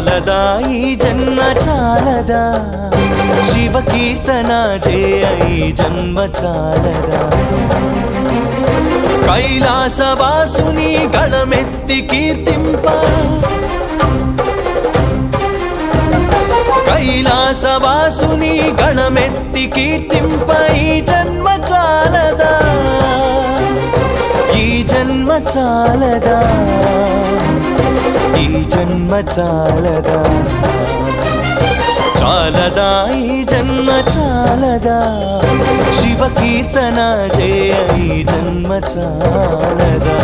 చాలదా ఈ జన్మ చాలదా? శివ కీర్తన జయ ఈ జన్మ చాలదా? కైలాసవాసుని గళమెత్తి కీర్తింప. కైలాసవాసుని గణమెత్తి కీర్తింపై జన్మ చాలదా? జన్మ చాలదా? ఈ జన్మ చాలదా? చాలదా ఈ జన్మ చాలదా? శివ కీర్తన జయ ఈ జన్మ చాలదా?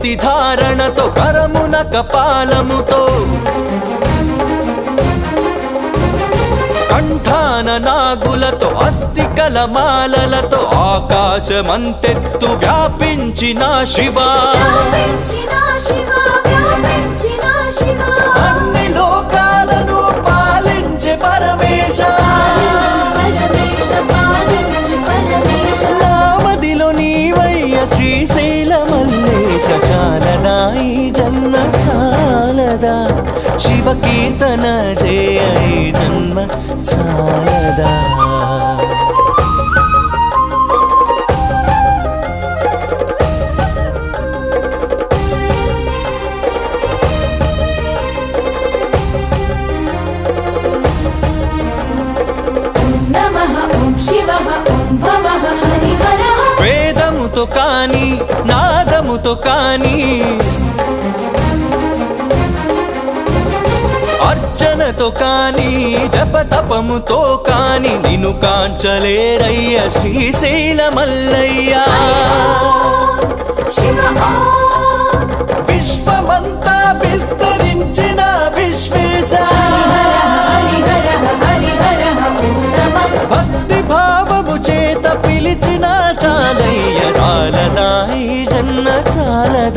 విభూతి ధారణతో కరమున కపాలముతో. కంఠాన నాగులతో అస్థికల మాలలతో ఆకాశమంతెత్తు వ్యాపించిన శివా. మల్లేశ చాలదా ఈ జన్మ చాలదా శివ కీర్తన జయ ఈ జన్మ చాలదా వేదముతో కాని నాదముతో కాని అర్చనతో కాని జపతపముతో కాని నిన్ను కాంచలేరయ్య శ్రీశైల మల్లయ్యా. విశ్వమంతా విస్తరించిన విశ్వేశ. భక్తి భావము చేత పిలిచిన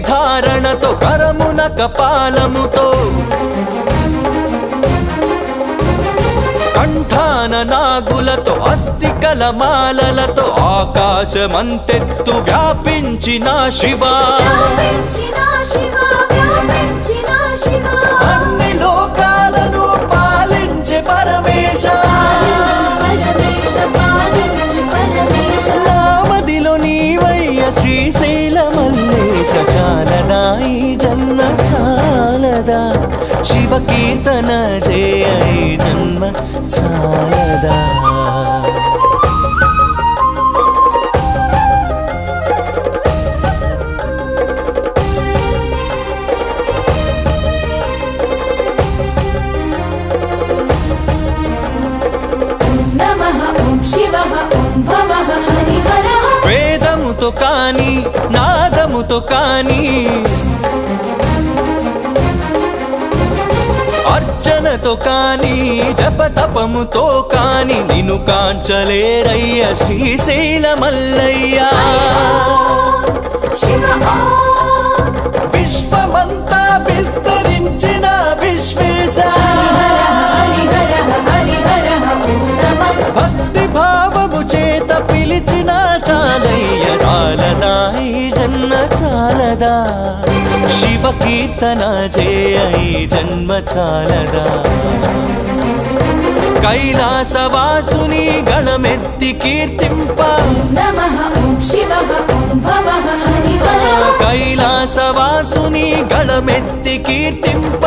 ధారణతో కరమున కపాలముతో కంఠాన నాగులతో అస్థికల మాలలతో ఆకాశమంతెత్తు వ్యాపించిన శివ. శివ శివ. శివ కీర్తన జయ జన్మ చాలదా వేదముతో కాని నాదముతో కాని అర్చనతో కాని జపతపముతో కాని నిన్ను కాంచలేరయ్య శ్రీశైల మల్లయ్య. విశ్వమంతా విస్తరించిన విశ్వేశ. కీర్తన చేయ జన్మ చాలదా కైలాసవాసుని గణమెత్తి కీర్తింప. కైలాసవాసుని గణమెత్తి కీర్తింప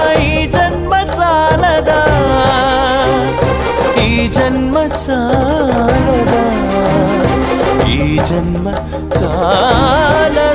జన్మ చాలదా ఈ జన్మ చాలదా ఈ జన్మ చాలదా